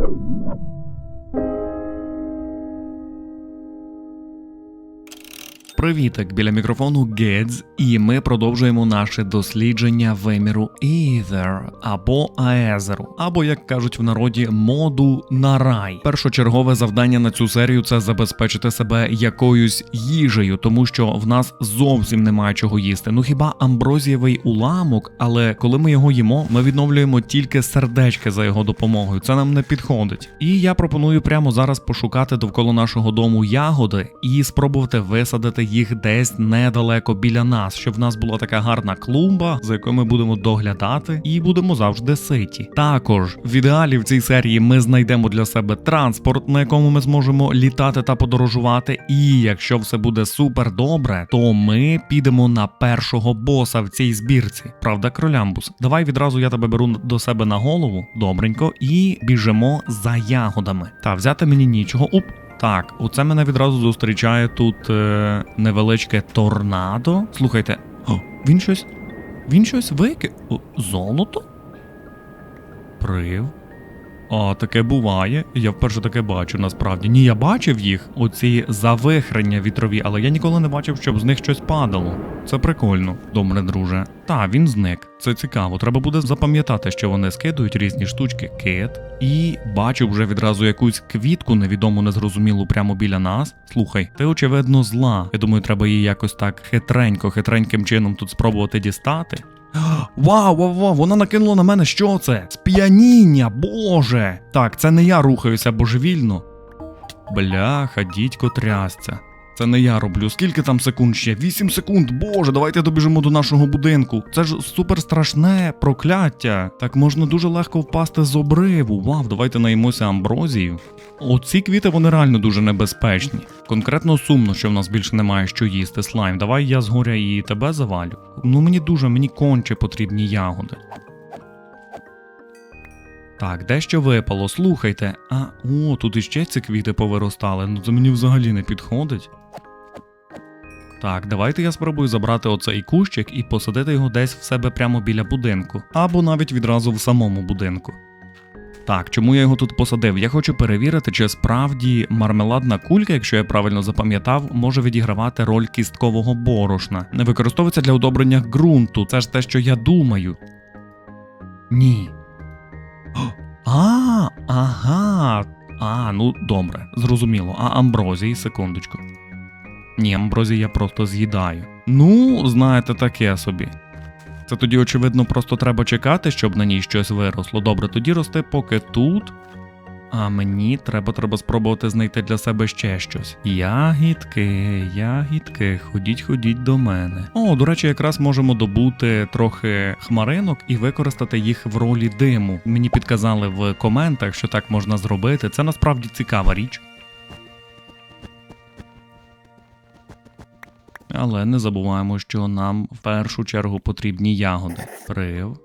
Thank you. Привітик біля мікрофону Гедз, і ми продовжуємо наше дослідження виміру Ether або Аезеру, або як кажуть в народі, моду на рай. Першочергове завдання на цю серію це забезпечити себе якоюсь їжею, тому що в нас зовсім немає чого їсти. Ну хіба амброзієвий уламок, але коли ми його їмо, ми відновлюємо тільки сердечки за його допомогою. Це нам не підходить. І я пропоную прямо зараз пошукати довкола нашого дому ягоди і спробувати висадити їх десь недалеко біля нас, щоб в нас була така гарна клумба, за якою ми будемо доглядати, і будемо завжди ситі. Також в ідеалі в цій серії ми знайдемо для себе транспорт, на якому ми зможемо літати та подорожувати. І якщо все буде супер добре, то ми підемо на першого боса в цій збірці. Правда, кролямбус? Давай відразу я тебе беру до себе на голову, добренько, і біжимо за ягодами. Та взяти мені нічого. Уп. Так, оце мене відразу зустрічає тут е, невеличке торнадо. Слухайте, о, він щось. Він щось вики. Золото? Прив. А, таке буває. Я вперше таке бачу насправді. Ні, я бачив їх, оці завихрення вітрові, але я ніколи не бачив, щоб з них щось падало. Це прикольно, добре, друже. Та, він зник. Це цікаво. Треба буде запам'ятати, що вони скидують різні штучки, кит. І бачу вже відразу якусь квітку невідому незрозумілу прямо біля нас. Слухай, ти очевидно зла. Я думаю, треба її якось так хитренько, хитреньким чином тут спробувати дістати. Вау, вау, вау, вона накинула на мене що це? Сп'яніння, боже! Так, це не я рухаюся божевільно. Бляха, дідько трясця. Це не я роблю. Скільки там секунд ще? 8 секунд. Боже, давайте добіжимо до нашого будинку. Це ж супер страшне прокляття. Так можна дуже легко впасти з обриву. Вау, давайте наїмося амброзію. Оці квіти вони реально дуже небезпечні. Конкретно сумно, що в нас більше немає що їсти слайм. Давай я згоря і тебе завалю. Ну мені дуже, мені конче потрібні ягоди. Так, дещо випало, слухайте. А, о, тут іще ці квіти повиростали, ну це мені взагалі не підходить. Так, давайте я спробую забрати оцей кущик і посадити його десь в себе прямо біля будинку, або навіть відразу в самому будинку. Так, чому я його тут посадив? Я хочу перевірити, чи справді мармеладна кулька, якщо я правильно запам'ятав, може відігравати роль кісткового борошна. Не використовується для удобрення ґрунту. Це ж те, що я думаю. Ні. А, ага. А, ну добре, зрозуміло. А амброзії, секундочку. Ні, амброзії я просто з'їдаю. Ну, знаєте, таке собі. Це тоді, очевидно, просто треба чекати, щоб на ній щось виросло. Добре, тоді рости поки тут. А мені треба треба спробувати знайти для себе ще щось. Ягідки, ягідки, ходіть, ходіть до мене. О, до речі, якраз можемо добути трохи хмаринок і використати їх в ролі диму. Мені підказали в коментах, що так можна зробити. Це насправді цікава річ. Але не забуваємо, що нам в першу чергу потрібні ягоди. Прив.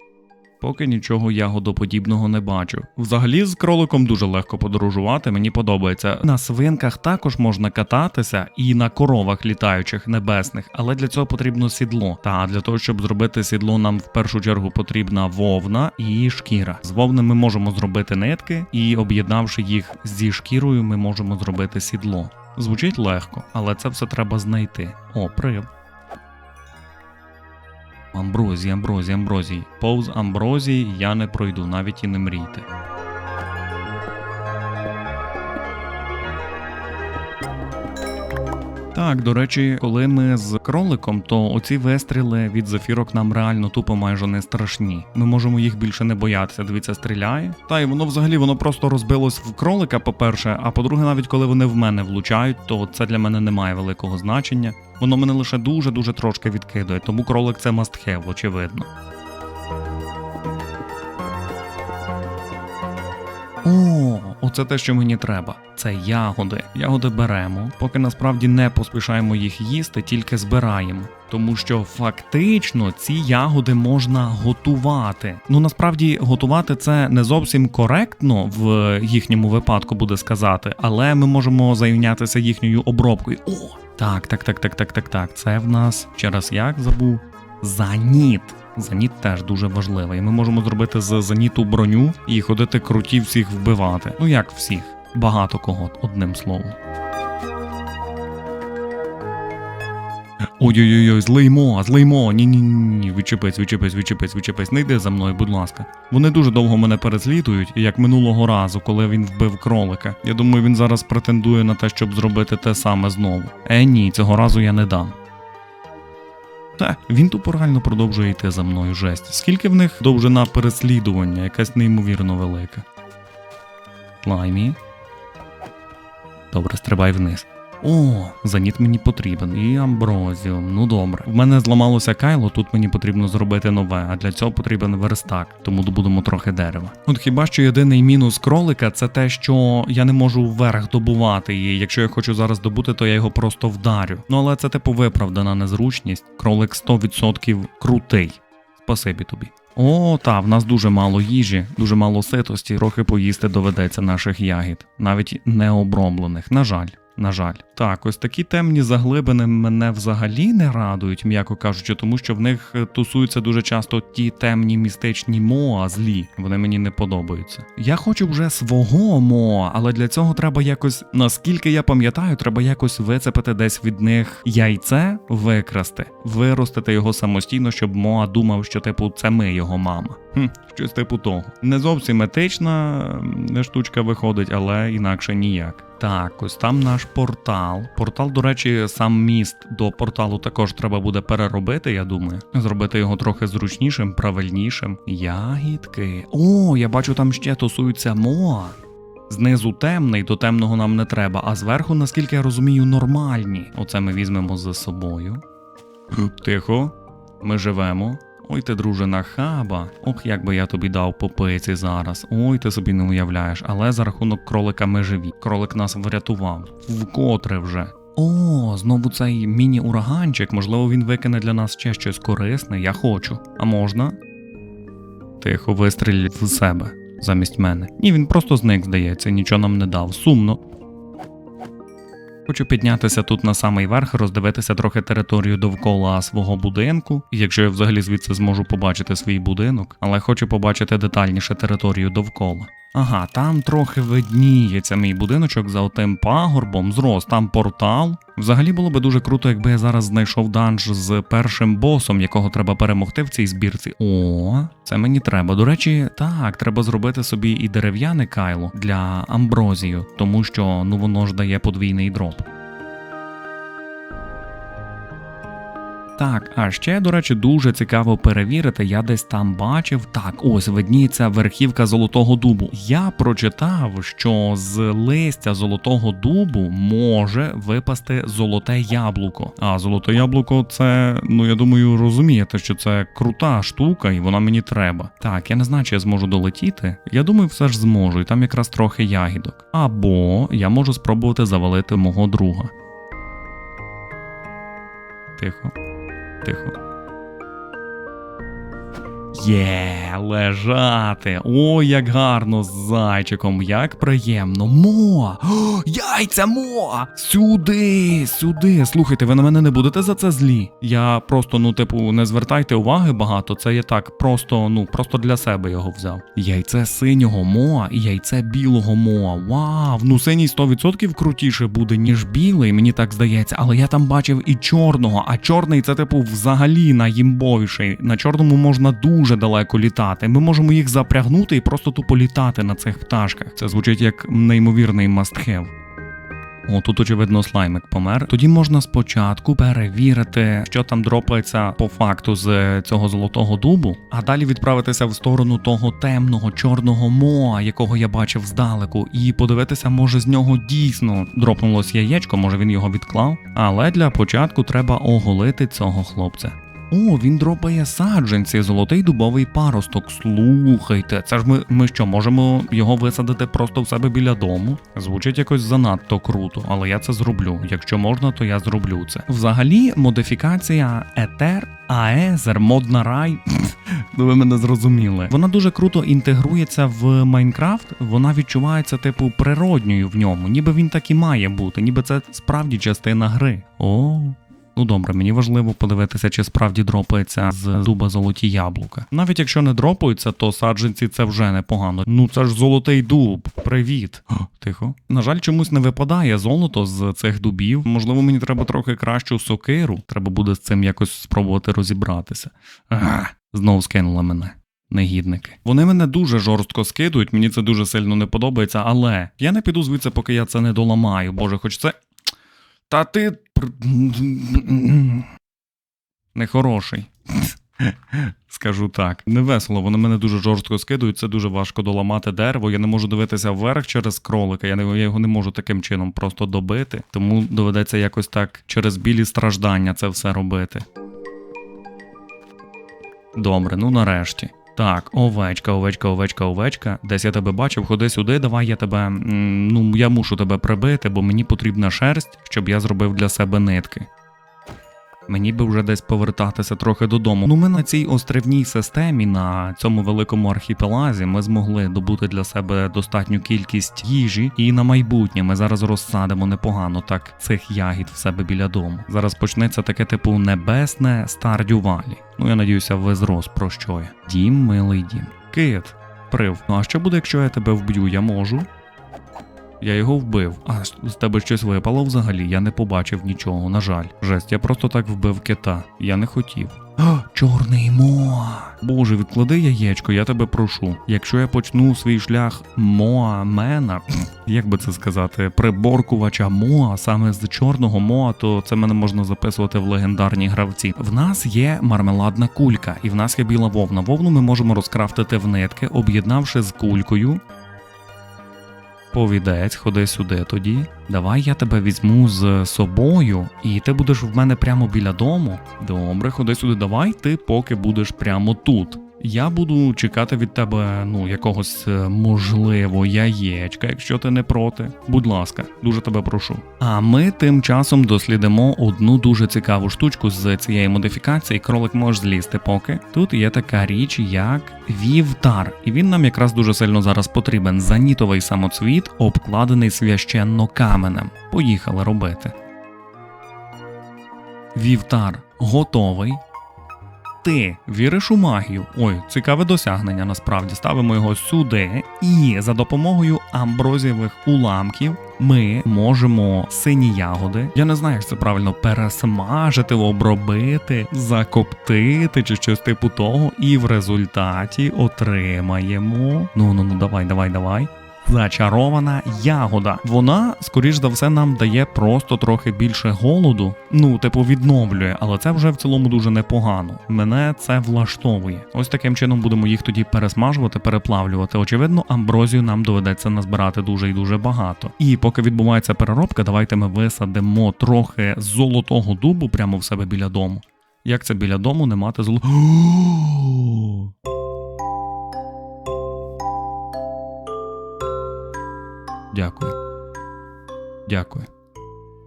Поки нічого ягодоподібного не бачу. Взагалі з кроликом дуже легко подорожувати, мені подобається. На свинках також можна кататися і на коровах літаючих небесних, але для цього потрібно сідло. Та для того, щоб зробити сідло, нам в першу чергу потрібна вовна і шкіра. З вовни ми можемо зробити нитки, і об'єднавши їх зі шкірою, ми можемо зробити сідло. Звучить легко, але це все треба знайти. О, прив. Амброзії, амброзій, амброзії. Повз амброзії я не пройду, навіть і не мрійте. Так, до речі, коли ми з кроликом, то оці вистріли від зефірок нам реально тупо майже не страшні. Ми можемо їх більше не боятися. Дивіться, стріляє. Та й воно взагалі воно просто розбилось в кролика, по-перше, а по-друге, навіть коли вони в мене влучають, то це для мене не має великого значення. Воно мене лише дуже-дуже трошки відкидує, тому кролик це have, очевидно. О, оце те, що мені треба. Це ягоди. Ягоди беремо, поки насправді не поспішаємо їх їсти, тільки збираємо. Тому що фактично ці ягоди можна готувати. Ну насправді готувати це не зовсім коректно в їхньому випадку буде сказати, але ми можемо зайнятися їхньою обробкою. О, так, так, так, так, так, так, так. Це в нас через як забув. Заніт. Заніт теж дуже важливий. Ми можемо зробити з заніту броню і ходити круті всіх вбивати. Ну як всіх? Багато кого, одним словом. Ой-ой-ой, злиймо, злиймо. Ні, ні, ні, ні, відчепись, відчепись, відчепись, відчепись. Не йди за мною, будь ласка. Вони дуже довго мене переслідують, як минулого разу, коли він вбив кролика. Я думаю, він зараз претендує на те, щоб зробити те саме знову. Е, ні, цього разу я не дам. Та, він тупо реально продовжує йти за мною жесть. Скільки в них довжина переслідування, якась неймовірно велика. Лаймі. Добре, стрибай вниз. О, заніт мені потрібен. І амброзіум. Ну добре. В мене зламалося кайло, тут мені потрібно зробити нове, а для цього потрібен верстак, тому добудемо трохи дерева. От хіба що єдиний мінус кролика це те, що я не можу вверх добувати її. Якщо я хочу зараз добути, то я його просто вдарю. Ну але це типу виправдана незручність. Кролик 100% крутий. Спасибі тобі. О, та, в нас дуже мало їжі, дуже мало ситості, трохи поїсти доведеться наших ягід, навіть не оброблених. На жаль. На жаль, так, ось такі темні заглибини мене взагалі не радують, м'яко кажучи, тому що в них е, тусуються дуже часто ті темні містичні моа злі. Вони мені не подобаються. Я хочу вже свого моа, але для цього треба якось, наскільки я пам'ятаю, треба якось вицепити десь від них яйце, викрасти, виростити його самостійно, щоб моа думав, що типу це ми його мама. Хм, щось типу того. Не зовсім етична штучка виходить, але інакше ніяк. Так, ось там наш портал. Портал, до речі, сам міст до порталу також треба буде переробити, я думаю. Зробити його трохи зручнішим, правильнішим. Ягідки. О, я бачу, там ще тусуються моа. Знизу темний, до темного нам не треба, а зверху, наскільки я розумію, нормальні. Оце ми візьмемо за собою. Тихо, ми живемо. Ой ти, друже, нахаба. Ох, як би я тобі дав по пиці зараз. Ой, ти собі не уявляєш, але за рахунок кролика ми живі. Кролик нас врятував. Вкотре вже. О, знову цей міні-ураганчик, можливо, він викине для нас ще щось корисне, я хочу. А можна? Тихо, вистріль в себе замість мене. Ні, він просто зник, здається, нічого нам не дав. Сумно. Хочу піднятися тут на самий верх, роздивитися трохи територію довкола свого будинку, якщо я взагалі звідси зможу побачити свій будинок, але хочу побачити детальніше територію довкола. Ага, там трохи видніється мій будиночок за отим пагорбом, зрос, там портал. Взагалі було би дуже круто, якби я зараз знайшов данж з першим босом, якого треба перемогти в цій збірці. О, це мені треба. До речі, так, треба зробити собі і дерев'яне кайло для амброзію, тому що ну воно ж дає подвійний дроп. Так, а ще, до речі, дуже цікаво перевірити. Я десь там бачив. Так, ось видніється верхівка золотого дубу. Я прочитав, що з листя золотого дубу може випасти золоте яблуко. А золоте яблуко це, ну я думаю, розумієте, що це крута штука, і вона мені треба. Так, я не знаю, чи я зможу долетіти. Я думаю, все ж зможу, і там якраз трохи ягідок. Або я можу спробувати завалити мого друга. Тихо. Тихо. Є, лежати. Ой, як гарно з зайчиком, як приємно. Мо! О, яйця мо! Сюди, сюди. Слухайте, ви на мене не будете за це злі. Я просто, ну, типу, не звертайте уваги багато. Це я так, просто, ну, просто для себе його взяв. Яйце синього моа і яйце білого моа. Вау! Ну синій 100% крутіше буде, ніж білий, мені так здається, але я там бачив і чорного, а чорний це, типу, взагалі найімбовіший. На чорному можна дуже далеко літати. Ми можемо їх запрягнути і просто тупо літати на цих пташках. Це звучить як неймовірний мастхев. О, тут очевидно слаймик помер. Тоді можна спочатку перевірити, що там дропається по факту з цього золотого дубу, а далі відправитися в сторону того темного чорного моа, якого я бачив здалеку, і подивитися, може з нього дійсно дропнулось яєчко, може він його відклав. Але для початку треба оголити цього хлопця. О, він дропає саджанці, золотий дубовий паросток. Слухайте, це ж ми, ми що, можемо його висадити просто в себе біля дому? Звучить якось занадто круто, але я це зроблю. Якщо можна, то я зроблю це. Взагалі, модифікація Етер, Аезер, мод на рай. Ну, ви мене зрозуміли. Вона дуже круто інтегрується в Майнкрафт. Вона відчувається, типу, природньою в ньому, ніби він так і має бути, ніби це справді частина гри. О, Ну добре, мені важливо подивитися, чи справді дропається з дуба золоті яблука. Навіть якщо не дропаються, то саджанці це вже непогано. Ну це ж золотий дуб. Привіт. О, тихо. На жаль, чомусь не випадає золото з цих дубів. Можливо, мені треба трохи кращу сокиру. Треба буде з цим якось спробувати розібратися. Ага, знову скинула мене. Негідники. Вони мене дуже жорстко скидують, мені це дуже сильно не подобається, але я не піду звідси, поки я це не доламаю. Боже, хоч це. Та ти. Нехороший. Скажу так, не весело, вони мене дуже жорстко скидують, це дуже важко доламати дерево. Я не можу дивитися вверх через кролика, я, не, я його не можу таким чином просто добити, тому доведеться якось так через білі страждання це все робити. Добре, ну нарешті. Так, овечка, овечка, овечка, овечка. Десь я тебе бачив, ходи сюди, давай я тебе. Ну, я мушу тебе прибити, бо мені потрібна шерсть, щоб я зробив для себе нитки. Мені би вже десь повертатися трохи додому. Ну, ми на цій острівній системі, на цьому великому архіпелазі, ми змогли добути для себе достатню кількість їжі, і на майбутнє ми зараз розсадимо непогано так цих ягід в себе біля дому. Зараз почнеться таке типу небесне стардювалі. Ну я надіюся, ви зрос про що я. Дім, милий дім. Кит, прив. Ну а що буде, якщо я тебе вб'ю? Я можу. Я його вбив. А з тебе щось випало взагалі, я не побачив нічого, на жаль. Жесть, я просто так вбив кита. Я не хотів. А, чорний моа. Боже, відклади яєчко, я тебе прошу. Якщо я почну свій шлях моамена, як би це сказати, приборкувача моа саме з чорного моа, то це мене можна записувати в легендарні гравці. В нас є мармеладна кулька, і в нас є біла вовна. Вовну ми можемо розкрафтити в нитки, об'єднавши з кулькою. Повідець, ходи сюди тоді. Давай я тебе візьму з собою, і ти будеш в мене прямо біля дому. Добре, ходи сюди, давай ти поки будеш прямо тут. Я буду чекати від тебе, ну, якогось е, можливо яєчка, якщо ти не проти. Будь ласка, дуже тебе прошу. А ми тим часом дослідимо одну дуже цікаву штучку з цієї модифікації. Кролик може злізти поки. Тут є така річ, як вівтар, і він нам якраз дуже сильно зараз потрібен. Занітовий самоцвіт, обкладений священно каменем. Поїхали робити. Вівтар готовий. Ти віриш у магію? Ой, цікаве досягнення насправді. Ставимо його сюди, і за допомогою амброзієвих уламків ми можемо сині ягоди. Я не знаю, як це правильно пересмажити, обробити, закоптити чи щось типу того. І в результаті отримаємо. Ну ну ну давай, давай, давай. Зачарована ягода. Вона, скоріш за все, нам дає просто трохи більше голоду. Ну, типу, відновлює, але це вже в цілому дуже непогано. Мене це влаштовує. Ось таким чином будемо їх тоді пересмажувати, переплавлювати. Очевидно, амброзію нам доведеться назбирати дуже і дуже багато. І поки відбувається переробка, давайте ми висадимо трохи золотого дубу прямо в себе біля дому. Як це біля дому не мати золо. Дякую. Дякую.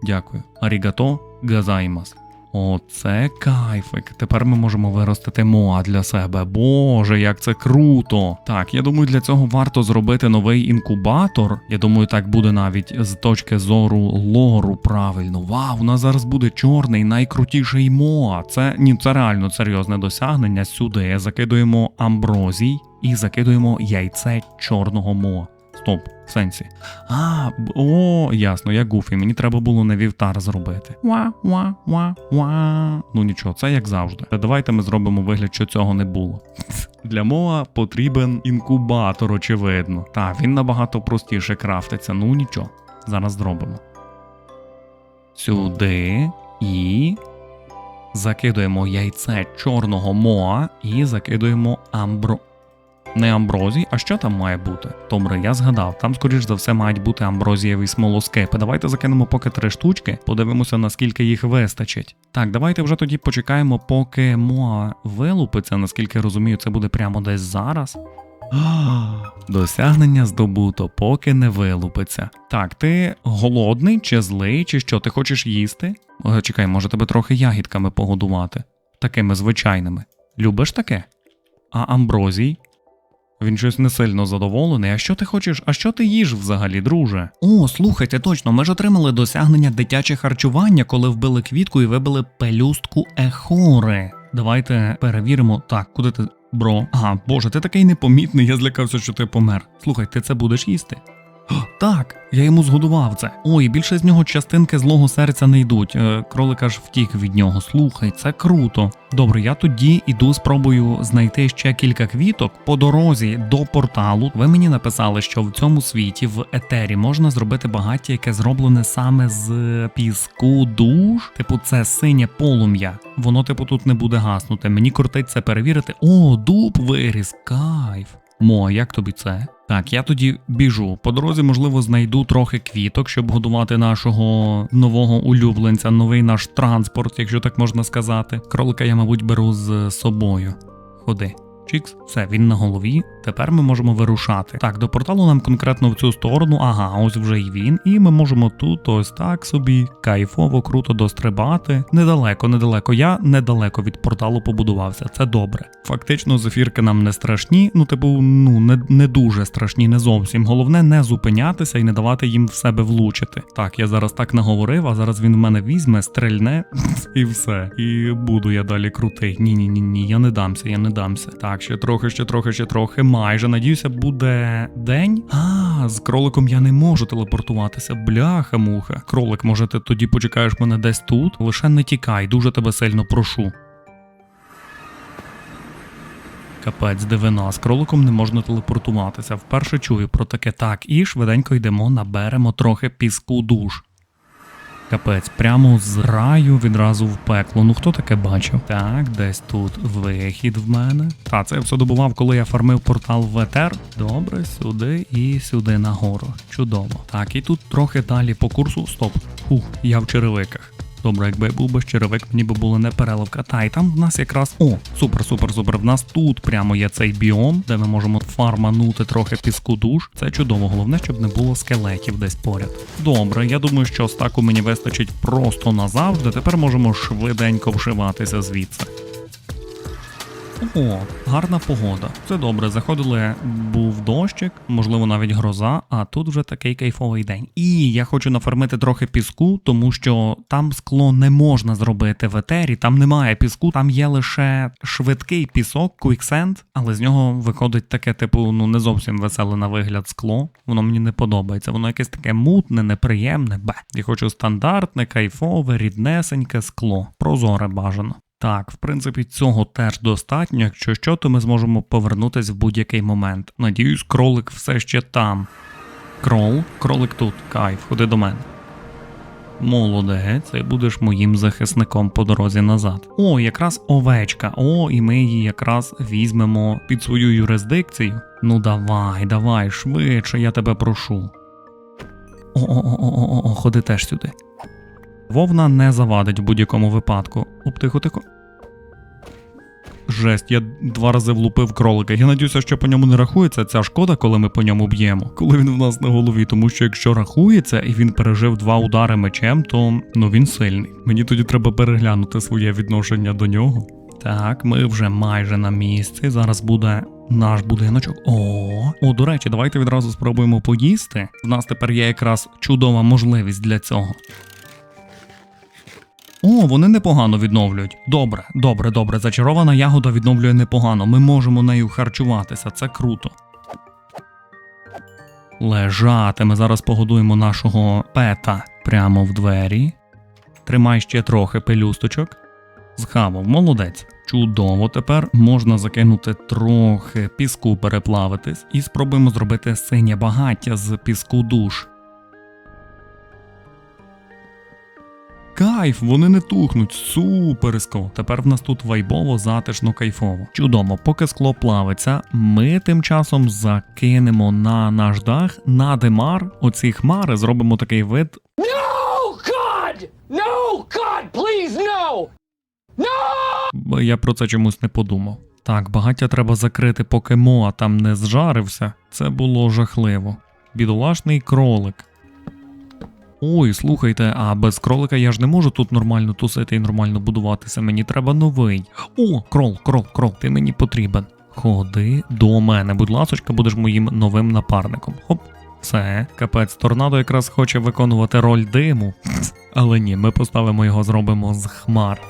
Дякую. Арігато газаймас. Оце кайфик. Тепер ми можемо виростити моа для себе. Боже, як це круто! Так, я думаю, для цього варто зробити новий інкубатор. Я думаю, так буде навіть з точки зору лору правильно. Вау, у нас зараз буде чорний найкрутіший моа. Це ні, це реально серйозне досягнення. Сюди закидуємо амброзій і закидуємо яйце чорного моа. Стоп, сенсі. А, о, ясно, я гуфі, мені треба було не вівтар зробити. Ва, ва, ва, ва. Ну нічого, це як завжди. Та давайте ми зробимо вигляд, що цього не було. Для моа потрібен інкубатор, очевидно. Та, він набагато простіше крафтиться. Ну нічого, зараз зробимо. Сюди і. Закидуємо яйце чорного моа і закидуємо амбро. Не амброзій, а що там має бути? Добре, я згадав, там, скоріш за все, мають бути амброзієві смолоскипи. Давайте закинемо поки три штучки, подивимося, наскільки їх вистачить. Так, давайте вже тоді почекаємо, поки Моа вилупиться, наскільки розумію, це буде прямо десь зараз. Досягнення здобуто, поки не вилупиться. Так, ти голодний чи злий, чи що, ти хочеш їсти? Е, Чекай, може тебе трохи ягідками погодувати? Такими звичайними. Любиш таке? А амброзій? Він щось не сильно задоволений. А що ти хочеш? А що ти їж взагалі, друже? О, слухайте, точно, ми ж отримали досягнення дитяче харчування, коли вбили квітку і вибили пелюстку ехори. Давайте перевіримо. Так, куди ти. Бро, ага, боже, ти такий непомітний, я злякався, що ти помер. Слухай, ти це будеш їсти? Так, я йому згодував це. Ой, більше з нього частинки злого серця не йдуть. Е, кролик аж втік від нього. Слухай, це круто. Добре, я тоді іду спробую знайти ще кілька квіток по дорозі до порталу. Ви мені написали, що в цьому світі в етері можна зробити багаття, яке зроблене саме з піску душ. Типу, це синє полум'я. Воно, типу, тут не буде гаснути. Мені кортить це перевірити. О, дуб виріс, кайф. Мо, як тобі це? Так, я тоді біжу. По дорозі, можливо, знайду трохи квіток, щоб годувати нашого нового улюбленця, новий наш транспорт, якщо так можна сказати. Кролика я, мабуть, беру з собою. Ходи. Чікс, все, він на голові. Тепер ми можемо вирушати. Так, до порталу нам конкретно в цю сторону. Ага, ось вже й він. І ми можемо тут ось так собі кайфово, круто дострибати. Недалеко, недалеко. Я недалеко від порталу побудувався. Це добре. Фактично, зефірки нам не страшні. Ну, типу, ну не, не дуже страшні, не зовсім. Головне не зупинятися і не давати їм в себе влучити. Так, я зараз так наговорив, а зараз він в мене візьме, стрельне і все. І буду я далі крутий. Ні, ні, ні, ні, я не дамся, я не дамся. Так, ще трохи, ще трохи, ще трохи. Майже надіюся, буде день. А, з кроликом я не можу телепортуватися. Бляха, муха. Кролик, може, ти тоді почекаєш мене десь тут? Лише не тікай, дуже тебе сильно прошу. Капець, дивина, з кроликом не можна телепортуватися. Вперше чую про таке так, і швиденько йдемо, наберемо трохи піску душ. Капець, прямо з раю відразу в пекло. Ну хто таке бачив? Так, десь тут вихід в мене. Та це я все добував, коли я фармив портал в етер. Добре, сюди і сюди нагору. Чудово. Так, і тут трохи далі по курсу. Стоп. Фух, я в черевиках. Добре, якби був би черевик, мені би було не переливка. Та і там в нас якраз. О, супер, супер, супер. В нас тут прямо є цей біом, де ми можемо фарманути трохи піску душ. Це чудово. Головне, щоб не було скелетів десь поряд. Добре, я думаю, що стаку мені вистачить просто назавжди. Тепер можемо швиденько вшиватися звідси. О, гарна погода. Це добре. Заходили, був дощик, можливо, навіть гроза, а тут вже такий кайфовий день. І я хочу нафармити трохи піску, тому що там скло не можна зробити в етері, там немає піску, там є лише швидкий пісок, квіксенд, але з нього виходить таке, типу, ну не зовсім веселе на вигляд скло. Воно мені не подобається. Воно якесь таке мутне, неприємне. Бе. Я хочу стандартне, кайфове, ріднесеньке скло. Прозоре бажано. Так, в принципі, цього теж достатньо. Якщо що, то ми зможемо повернутися в будь-який момент. Надіюсь, кролик все ще там. Крол, кролик тут, кайф, ходи до мене. Молодець, і будеш моїм захисником по дорозі назад. О, якраз овечка. О, і ми її якраз візьмемо під свою юрисдикцію. Ну давай, давай, швидше, я тебе прошу. О-о-о-о-о, ходи теж сюди. Вовна не завадить в будь-якому випадку. Оп, тихо, тихо. Жесть, я два рази влупив кролика. Я надіюся, що по ньому не рахується ця шкода, коли ми по ньому б'ємо, коли він в нас на голові. Тому що якщо рахується і він пережив два удари мечем, то ну він сильний. Мені тоді треба переглянути своє відношення до нього. Так, ми вже майже на місці. Зараз буде наш будиночок. О, о, до речі, давайте відразу спробуємо поїсти. В нас тепер є якраз чудова можливість для цього. О, вони непогано відновлюють. Добре, добре, добре. Зачарована ягода відновлює непогано. Ми можемо нею харчуватися, це круто. Лежати. Ми зараз погодуємо нашого пета прямо в двері. Тримай ще трохи пелюсточок. Зхавав, молодець. Чудово, тепер можна закинути трохи піску переплавитись і спробуємо зробити синє багаття з піску душ. Кайф, вони не тухнуть, суперсько. Тепер в нас тут вайбово, затишно, кайфово. Чудово, поки скло плавиться, ми тим часом закинемо на наш дах на демар оці хмари, зробимо такий вид. No, God! No, God, please, no! No! Я про це чомусь не подумав. Так, багаття треба закрити, поки Моа там не зжарився. Це було жахливо. Бідолашний кролик. Ой, слухайте, а без кролика я ж не можу тут нормально тусити і нормально будуватися. Мені треба новий. О, крол, крол, крол, ти мені потрібен. Ходи до мене, будь ласочка, будеш моїм новим напарником. Хоп. Все, капець, торнадо якраз хоче виконувати роль диму. Але ні, ми поставимо його, зробимо з хмар.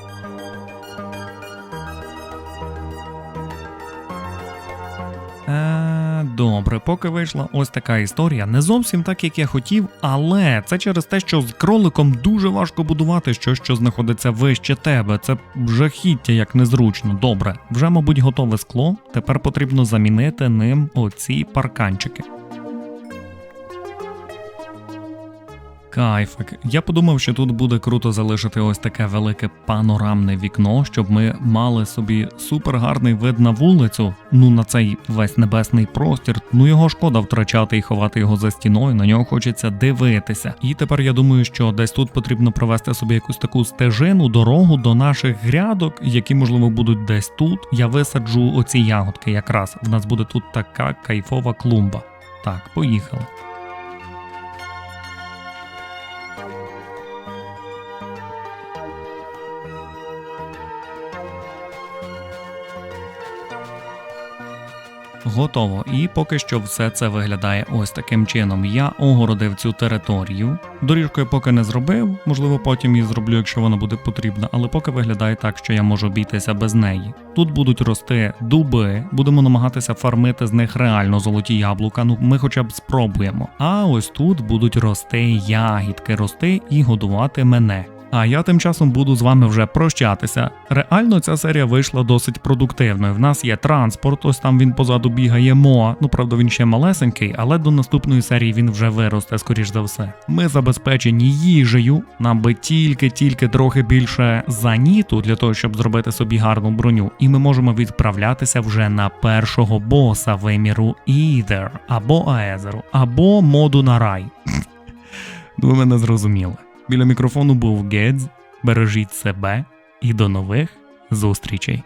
Добре, поки вийшла ось така історія. Не зовсім так, як я хотів, але це через те, що з кроликом дуже важко будувати щось, що знаходиться вище тебе. Це жахіття як незручно. Добре, вже, мабуть, готове скло. Тепер потрібно замінити ним оці парканчики. Кайфик. Я подумав, що тут буде круто залишити ось таке велике панорамне вікно, щоб ми мали собі супер гарний вид на вулицю. Ну на цей весь небесний простір. Ну його шкода втрачати і ховати його за стіною. На нього хочеться дивитися. І тепер я думаю, що десь тут потрібно провести собі якусь таку стежину, дорогу до наших грядок, які можливо будуть десь тут. Я висаджу оці ягодки. Якраз в нас буде тут така кайфова клумба. Так, поїхали. Готово. І поки що все це виглядає ось таким чином. Я огородив цю територію. Доріжку я поки не зробив, можливо, потім її зроблю, якщо вона буде потрібна, але поки виглядає так, що я можу обійтися без неї. Тут будуть рости дуби, будемо намагатися фармити з них реально золоті яблука. Ну ми хоча б спробуємо. А ось тут будуть рости ягідки, рости і годувати мене. А я тим часом буду з вами вже прощатися. Реально ця серія вийшла досить продуктивною. В нас є транспорт, ось там він позаду бігає Моа. Ну правда, він ще малесенький, але до наступної серії він вже виросте, скоріш за все. Ми забезпечені їжею. Нам би тільки-тільки трохи більше заніту для того, щоб зробити собі гарну броню, і ми можемо відправлятися вже на першого боса виміру Either, або Аезеру, або моду на рай. Ви мене зрозуміли. Біля мікрофону був Гедз. Бережіть себе і до нових зустрічей.